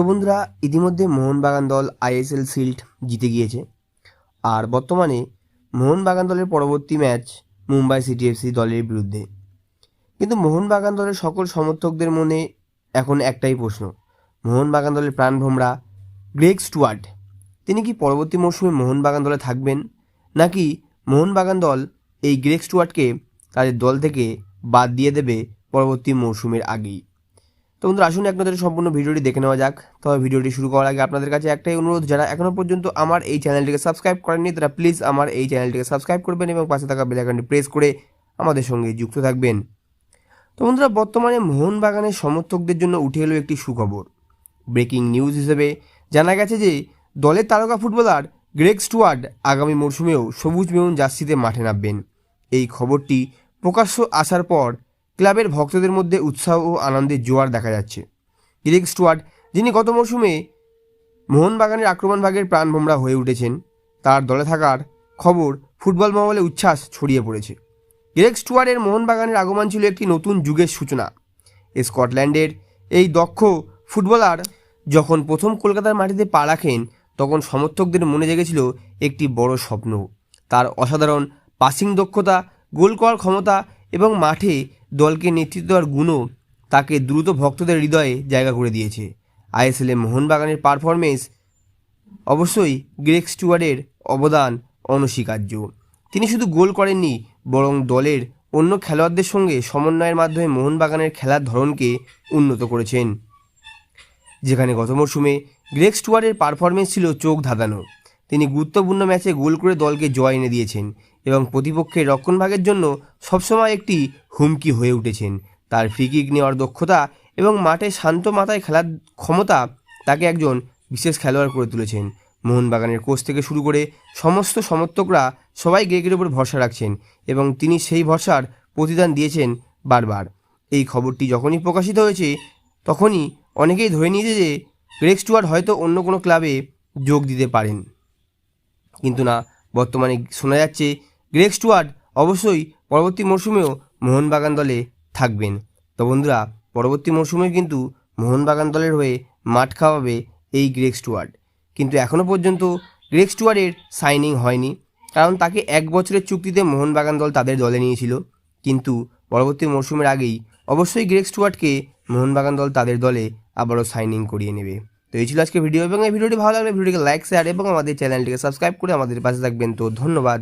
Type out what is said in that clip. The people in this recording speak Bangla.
তো বন্ধুরা, ইতিমধ্যে মোহনবাগান দল আইএসএল শিল্ড জিতে গিয়েছে। আর বর্তমানে মোহনবাগান দলের পরবর্তী ম্যাচ মুম্বাই সিটি এফসি দলের বিরুদ্ধে। কিন্তু মোহনবাগান দলের সকল সমর্থকদের মনে এখন একটাই প্রশ্ন, মোহনবাগান দলের প্রাণভোমরা গ্রেগ স্টুয়ার্ট। তিনি কি পরবর্তী মরশুমে মোহনবাগান দলে থাকবেন, নাকি মোহনবাগান দল এই গ্রেগ স্টুয়ার্টকে তাদের দল থেকে বাদ দিয়ে দেবে পরবর্তী মরশুমের আগেই? তো বন্ধুরা, আসুন আপনাদের সম্পূর্ণ ভিডিওটি দেখে নেওয়া যাক। তবে ভিডিওটি শুরু করার আগে আপনাদের কাছে একটাই অনুরোধ, যারা এখনও পর্যন্ত আমার এই চ্যানেলটিকে সাবস্ক্রাইব করেননি, তারা প্লিজ আমার এই চ্যানেলটিকে সাবস্ক্রাইব করবেন এবং পাশে থাকা বেলাইকনটি প্রেস করে আমাদের সঙ্গে যুক্ত থাকবেন। তো বন্ধুরা, বর্তমানে মোহনবাগানের সমর্থকদের জন্য উঠে এলো একটি সুখবর। ব্রেকিং নিউজ হিসেবে জানা গেছে যে, দলের তারকা ফুটবলার গ্রেগ স্টুয়ার্ড আগামী মরশুমেও সবুজ মেরুন জার্সিতে মাঠে নামবেন। এই খবরটি প্রকাশ্য আসার পর ক্লাবের ভক্তদের মধ্যে উৎসাহ ও আনন্দের জোয়ার দেখা যাচ্ছে। গ্রেগ স্টুয়ার্ড যিনি গত মরশুমে মোহনবাগানের আক্রমণ ভাগের প্রাণভোমরা হয়ে উঠেছেন, তার দলে থাকার খবর ফুটবল মহলে উচ্ছ্বাস ছড়িয়ে পড়েছে। গ্রেগ স্টুয়ার্ডের মোহনবাগানের আগমন ছিল একটি নতুন যুগের সূচনা। স্কটল্যান্ডের এই দক্ষ ফুটবলার যখন প্রথম কলকাতার মাটিতে পা রাখেন, তখন সমর্থকদের মনে জেগেছিল একটি বড় স্বপ্ন। তার অসাধারণ পাসিং দক্ষতা, গোল করার ক্ষমতা এবং মাঠে দলকে নেতৃত্ব দেওয়ার গুণও তাকে দ্রুত ভক্তদের হৃদয়ে জায়গা করে দিয়েছে। আইএসএলে মোহনবাগানের পারফরমেন্স অবশ্যই গ্রেগ স্টুয়ার্ডের অবদান অনস্বীকার্য। তিনি শুধু গোল করেননি, বরং দলের অন্য খেলোয়াড়দের সঙ্গে সমন্বয়ের মাধ্যমে মোহনবাগানের খেলার ধরনকে উন্নত করেছেন। যেখানে গত মরশুমে গ্রেগ স্টুয়ার্ডের পারফরমেন্স ছিল চোখ ধাঁধানো। তিনি গুরুত্বপূর্ণ ম্যাচে গোল করে দলকে জয় এনে দিয়েছেন এবং প্রতিপক্ষের রক্ষণভাগের জন্য সবসময় একটি হুমকি হয়ে উঠেছেন। তার ফ্রিকিক নেওয়ার দক্ষতা এবং মাঠে শান্ত মাথায় খেলার ক্ষমতা তাকে একজন বিশেষ খেলোয়াড় করে তুলেছেন। মোহনবাগানের কোচ থেকে শুরু করে সমস্ত সমর্থকরা সবাই গ্রেগের উপর ভরসা রাখছেন এবং তিনি সেই ভরসার প্রতিদান দিয়েছেন বারবার। এই খবরটি যখনই প্রকাশিত হয়েছে, তখনই অনেকেই ধরে নিয়েছে যে গ্রেগ স্টুয়ার্ট হয়তো অন্য কোনো ক্লাবে যোগ দিতে পারেন। কিন্তু না। বর্তমানে শোনা যাচ্ছে, গ্রেগ স্টুয়ার্ড অবশ্যই পরবর্তী মরশুমেও মোহনবাগান দলে থাকবেন। তো বন্ধুরা, পরবর্তী মরশুমে কিন্তু মোহনবাগান দলের হয়ে মাঠ খাওয়াবে এই গ্রেগ স্টুয়ার্ট। কিন্তু এখনও পর্যন্ত গ্রেগ স্টুয়ার্টের সাইনিং হয়নি, কারণ তাকে এক বছরের চুক্তিতে মোহনবাগান দল তাদের দলে নিয়েছিল। কিন্তু পরবর্তী মরশুমের আগেই অবশ্যই গ্রেগ স্টুয়ার্টকে মোহনবাগান দল তাদের দলে আবারও সাইনিং করিয়ে নেবে। তো এই ছিল আজকে ভিডিও এবং এই ভিডিওটি ভালো লাগলে ভিডিওটিকে লাইক শেয়ার এবং আমাদের চ্যানেলটিকে সাবস্ক্রাইব করে আমাদের পাশে থাকবেন। তো ধন্যবাদ।